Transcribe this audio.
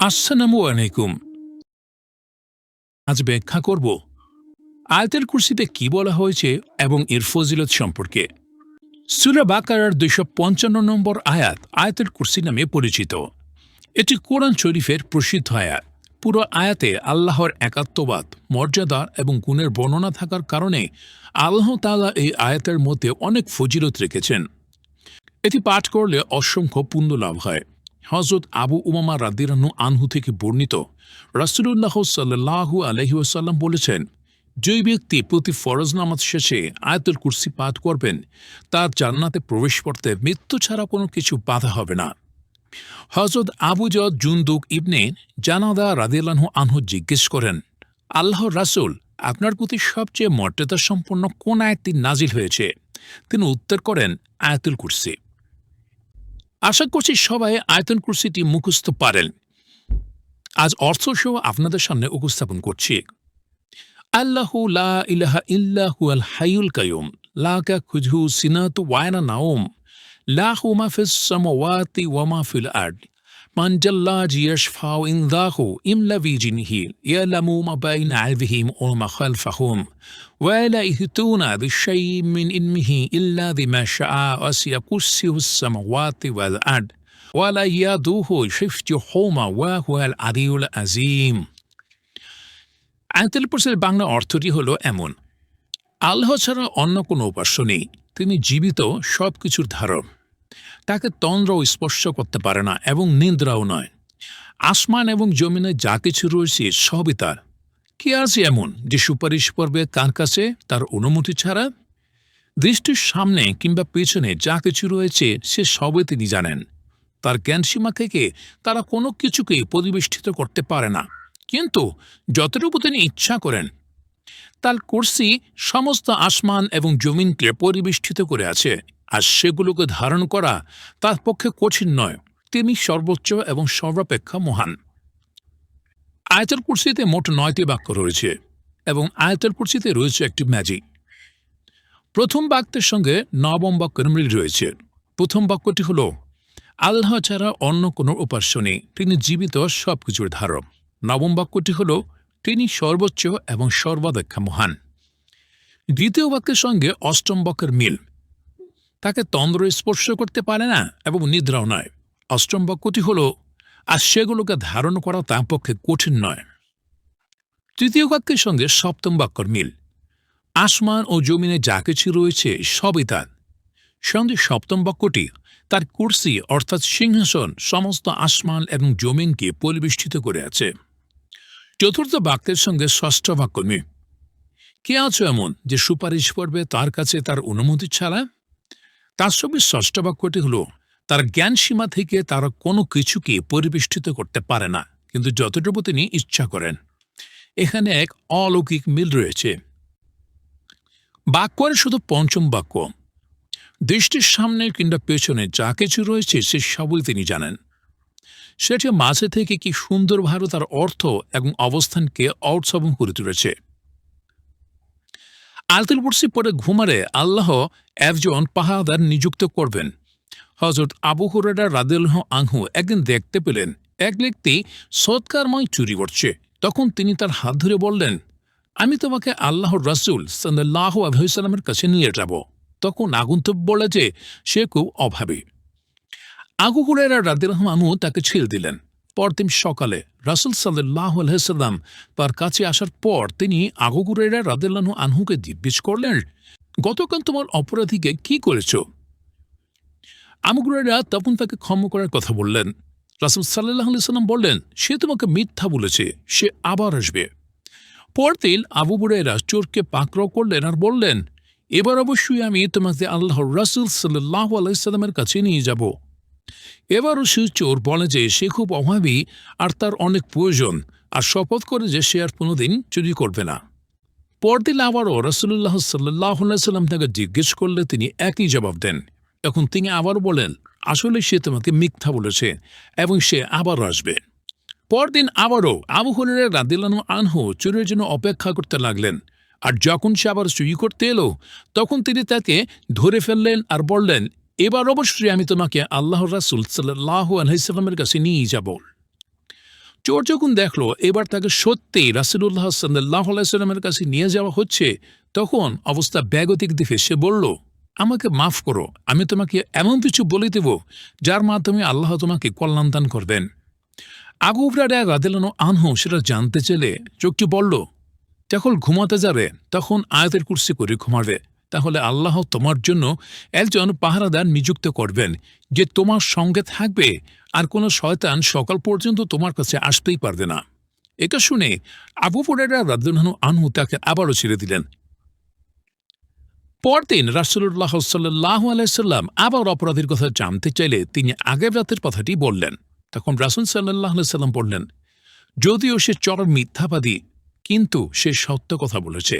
আসসালামু আলাইকুম। আজ ব্যাখ্যা করব আয়তের কুর্সিতে কি বলা হয়েছে এবং এর ফজিলত সম্পর্কে। সুরা বাকারার দুইশো পঞ্চান্ন নম্বর আয়াত আয়াতের কুর্সি নামে পরিচিত। এটি কোরআন শরীফের প্রসিদ্ধ আয়াত। পুরো আয়াতে আল্লাহর একাত্মবাদ, মর্যাদা এবং গুণের বর্ণনা থাকার কারণে আল্লাহ তাআলা এই আয়াতের মধ্যে অনেক ফজিলত রেখেছেন। এটি পাঠ করলে অসংখ্য পুণ্য লাভ হয়। হজরত আবু উমামা রাদিরানু আনহু থেকে বর্ণিত, রাসুলুল্লাহ সাল্লাহু আলহি ওসাল্লাম বলেছেন যে ব্যক্তি প্রতি ফরজ নামাজ শেষে আয়াতুল কুরসি পাঠ করবেন, তার জান্নাতে প্রবেশ করতে মৃত্যু ছাড়া কোনো কিছু বাধা হবে না। হজরত আবু জদ জুন্দুক ইবনে জানাদা রাদিল্লাহু আনহু জিজ্ঞেস করেন আল্লাহ রাসূল আপনার প্রতি সবচেয়ে মর্যাদা সম্পন্ন কোন আয়াতটি নাজিল হয়েছে? তিনি উত্তর করেন, আয়াতুল কুরসি। আশা করছি সবাই আয়তন কুর্সিটি মুখস্থ পারেন। আজ অর্থ অর্থসহ আপনাদের সামনে উপস্থাপন করছি। আল্লাহু লা ইলাহা ইল্লাহু আল হাইউল কায়ুম লা কা খুজহু সিনাতু ওয়ায়না নাওম। লা হুমা ফিস সামাওয়াতি ওয়া মা ফিল আরদ। Mandallaji yashfa'u indahu imla vijinhi yalamu ma bayna alvihim o ma khalfahum. Wa la ihtuna bi shay'in min ilmihi illa bima sha'a asya kursiyu samawati wal ard. Wa la yaduhu shiftuhuma wa huwa al adiyul azim. আয়াতুল কুরসির বাংলা অর্থটি হলো এমন আল্লাহ ছাড়া অন্য কোনো উপাস্য নেই তিনি জীবিত সব কিছুর ধারণ তাকে তন্দ্রও স্পর্শ করতে পারে না এবং নিন্দ্রাও নয়। আসমান এবং জমিনে যা কিছু রয়েছে সবই তার। কি আছে এমন যে সুপারিশ করবে কার কাছে তার অনুমতি ছাড়া? দৃষ্টির সামনে কিংবা পেছনে যা কিছু রয়েছে সে সবই তিনি জানেন। তার জ্ঞানসীমা থেকে তারা কোনো কিছুকেই পরিবেষ্টিত করতে পারে না। কিন্তু যতটুকু তিনি ইচ্ছা করেন, তার কুর্সি সমস্ত আসমান এবং জমিনকে পরিবেষ্টিত করে আছে। আর সেগুলোকে ধারণ করা তার পক্ষে কঠিন নয়। তিনি সর্বোচ্চ এবং সর্বাপেক্ষা মহান। আয়তের কুর্সিতে মোট নয়টি বাক্য রয়েছে এবং আয়তের কুর্সিতে রয়েছে একটি ম্যাজিক প্রথম বাক্যের সঙ্গে নবম বাক্যের মিল রয়েছে। প্রথম বাক্যটি হল, আল্লাহ ছাড়া অন্য কোনো উপাস্য নেই। তিনি জীবিত সব কিছুর ধারক। নবম বাক্যটি হল, তিনি সর্বোচ্চ এবং সর্বাপেক্ষা মহান। দ্বিতীয় বাক্যের সঙ্গে অষ্টম বাক্যের মিল। তাকে তন্দ্র স্পর্শ করতে পারে না এবং নিদ্রাও নয়। অষ্টম বাক্যটি হল, আর সেগুলোকে ধারণ করা তার পক্ষে কঠিন নয়। তৃতীয় বাক্যের সঙ্গে সপ্তম বাক্যর মিল। আসমান ও জমিনে যা কিছু রয়েছে সবই তার। সঙ্গে সপ্তম বাক্যটি, তার কুর্সি অর্থাৎ সিংহাসন সমস্ত আসমান এবং জমিনকে পরিবেষ্টিত করে আছে। চতুর্থ বাক্যের সঙ্গে ষষ্ঠ বাক্য মিল। কে আছো এমন যে সুপারিশ করবে তার কাছে তার অনুমতি ছাড়া? তার সঙ্গে ষষ্ঠ বাক্যটি হল, তার জ্ঞান সীমা থেকে তারা কোনো কিছুকে পরিবেষ্টিত করতে পারে না, কিন্তু যতটুকু তিনি ইচ্ছা করেন। এখানে এক অলৌকিক মিল রয়েছে। বাক্যের শুধু পঞ্চম বাক্য, দৃষ্টির সামনে কিংবা পেছনে যা কিছু রয়েছে, সে সবই তিনি জানেন। সেটি মাঝে থেকে কি সুন্দরভাবে তার অর্থ এবং অবস্থানকে অর্থবং করে তুলেছে। আলতুল কুরসি পরে ঘুমারে আল্লাহ একজন পাহাদার নিযুক্ত করবেন। হজরত আবু হুরেরা রাদিল্লাহ আংহু একদিন দেখতে পেলেন, এক ব্যক্তি সৎকারময় চুরি করছে। তখন তিনি তার হাত ধরে বললেন, আমি তোমাকে আল্লাহর রাসুল সাল্লাহ আবহামের কাছে নিয়ে যাব। তখন আগন্তুক বলে যে, সে খুব অভাবী। আগু হুরেরা রাদিল্লাহ আনহু তাকে ছেড়ে দিলেন। পরদিন সকালে রাসুল সাল্লাহ আলহাম তার কাছে আসার পর তিনি আগুগুরেরা রাদেল্লানু আনহুকে জিজ্ঞেস করলেন, গতকাল তোমার অপরাধীকে কি করেছ? আমগুরেরা তখন তাকে ক্ষম করার কথা বললেন। রাসুল সাল্লাহ সাল্লাম বললেন, সে তোমাকে মিথ্যা বলেছে, সে আবার আসবে। পরদিন আবু বুড়েরা চোরকে পাকড়াও করলেন আর বললেন, এবার অবশ্যই আমি তোমাকে আল্লাহর রাসুল সাল্লাহ আলাইসাল্লামের কাছে নিয়ে যাব। এবারও সে চোর বলে যে সে খুব অভাবী আর তার অনেক প্রয়োজন আর শপথ করে যে সে আর কোনোদিন চুরি করবে না। পরদিন আবারও রসুল্লাহ সাল্লাহ সাল্লাম তাকে জিজ্ঞেস করলে তিনি একই জবাব দেন। এখন তিনি আবার বলেন, আসলে সে তোমাকে মিথ্যা বলেছে এবং সে আবারও আসবে। পরদিন আবারও আবু হরের রাদিলানু আনহু চুরির জন্য অপেক্ষা করতে লাগলেন আর যখন সে আবার চুরি করতে এলো, তখন তিনি তাকে ধরে ফেললেন আর বললেন এবার অবশ্যই আমি তোমাকে আল্লাহ রাসুল সাল্লাহ আলহিসাল্লামের কাছে নিয়ে যাব। চোর যখন দেখল এবার তাকে সত্যি রাসুলুল্লাহ সাল্লাহ আলাইস্লামের কাছে নিয়ে যাওয়া হচ্ছে, তখন অবস্থা ব্যাগতিক দেখে সে বলল, আমাকে মাফ করো, আমি তোমাকে এমন কিছু বলে দেব যার মাধ্যমে আল্লাহ তোমাকে কল্যাণ দান করবেন। আবু হুরায়রা রাদিয়াল্লাহু আনহু সেটা জানতে চেলে চোখটি বলল, যখন ঘুমাতে যাবে, তখন আয়াতের কুর্সি করে ঘুমাবে। তাহলে আল্লাহ তোমার জন্য একজন পাহারাদার নিযুক্ত করবেন, যে তোমার সঙ্গে থাকবে আর কোনো শয়তান সকাল পর্যন্ত তোমার কাছে আসতেই পারবে না। এটা শুনে আবু হুরায়রা রাদিয়াল্লাহু আনহু তাকে আবারও ছেড়ে দিলেন। পরদিন রাসুল্লাহ সাল্লাহ আলাইসাল্লাম আবার অপরাধীর কথা জানতে চাইলে তিনি আগের রাতের কথাটি বললেন। তখন রাসুল সাল্লাহ সাল্লাম বললেন, যদিও সে চরম মিথ্যাবাদী, কিন্তু সে সত্য কথা বলেছে।